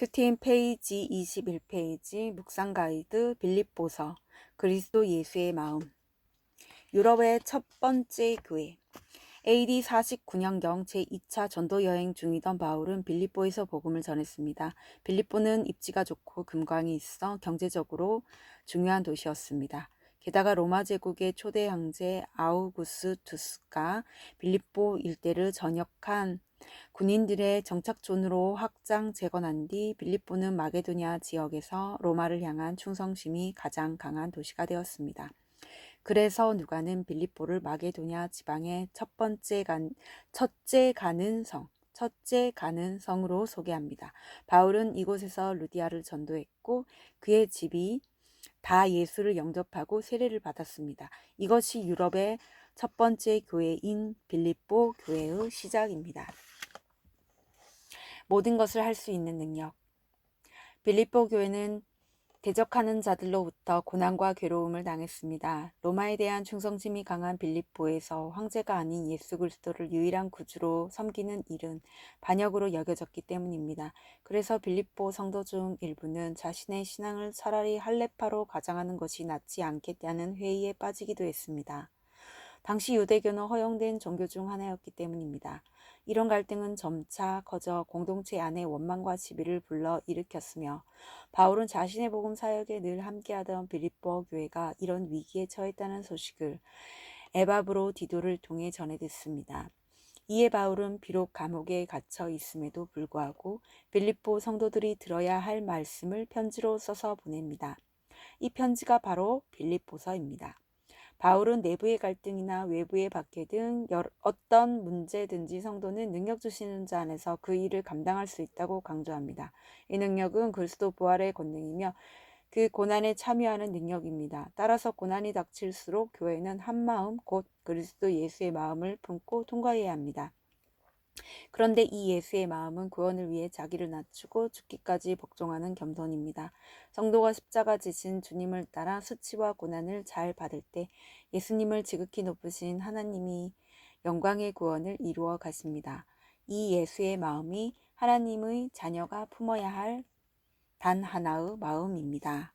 큐티인 페이지 21페이지 묵상 가이드 빌립보서 그리스도 예수의 마음 유럽의 첫 번째 교회 AD 49년경 제2차 전도 여행 중이던 바울은 빌립보에서 복음을 전했습니다. 빌립보는 입지가 좋고 금광이 있어 경제적으로 중요한 도시였습니다. 게다가 로마 제국의 초대 황제 아우구스투스가 빌립보 일대를 전역한 군인들의 정착촌으로 확장 재건한 뒤 빌립보는 마게도니아 지역에서 로마를 향한 충성심이 가장 강한 도시가 되었습니다. 그래서 누가는 빌립보를 마게도니아 지방의 첫 번째 간, 첫째 가는 성, 첫째 가는 성으로 소개합니다. 바울은 이곳에서 루디아를 전도했고 그의 집이 다 예수를 영접하고 세례를 받았습니다. 이것이 유럽의 첫 번째 교회인 빌립보 교회의 시작입니다. 모든 것을 할 수 있는 능력. 빌립보 교회는 대적하는 자들로부터 고난과 괴로움을 당했습니다. 로마에 대한 충성심이 강한 빌립보에서 황제가 아닌 예수 그리스도를 유일한 구주로 섬기는 일은 반역으로 여겨졌기 때문입니다. 그래서 빌립보 성도 중 일부는 자신의 신앙을 차라리 할레파로 가장하는 것이 낫지 않겠다는 회의에 빠지기도 했습니다. 당시 유대교는 허용된 종교 중 하나였기 때문입니다. 이런 갈등은 점차 커져 공동체 안에 원망과 시비를 불러 일으켰으며 바울은 자신의 복음 사역에 늘 함께하던 빌립보 교회가 이런 위기에 처했다는 소식을 에바브로 디도를 통해 전해 듣습니다. 이에 바울은 비록 감옥에 갇혀 있음에도 불구하고 빌립보 성도들이 들어야 할 말씀을 편지로 써서 보냅니다. 이 편지가 바로 빌립보서입니다. 바울은 내부의 갈등이나 외부의 박해 등 어떤 문제든지 성도는 능력 주시는 자 안에서 그 일을 감당할 수 있다고 강조합니다. 이 능력은 그리스도 부활의 권능이며 그 고난에 참여하는 능력입니다. 따라서 고난이 닥칠수록 교회는 한 마음 곧 그리스도 예수의 마음을 품고 통과해야 합니다. 그런데 이 예수의 마음은 구원을 위해 자기를 낮추고 죽기까지 복종하는 겸손입니다. 성도가 십자가 지신 주님을 따라 수치와 고난을 잘 받을 때 예수님을 지극히 높으신 하나님이 영광의 구원을 이루어 가십니다. 이 예수의 마음이 하나님의 자녀가 품어야 할 단 하나의 마음입니다.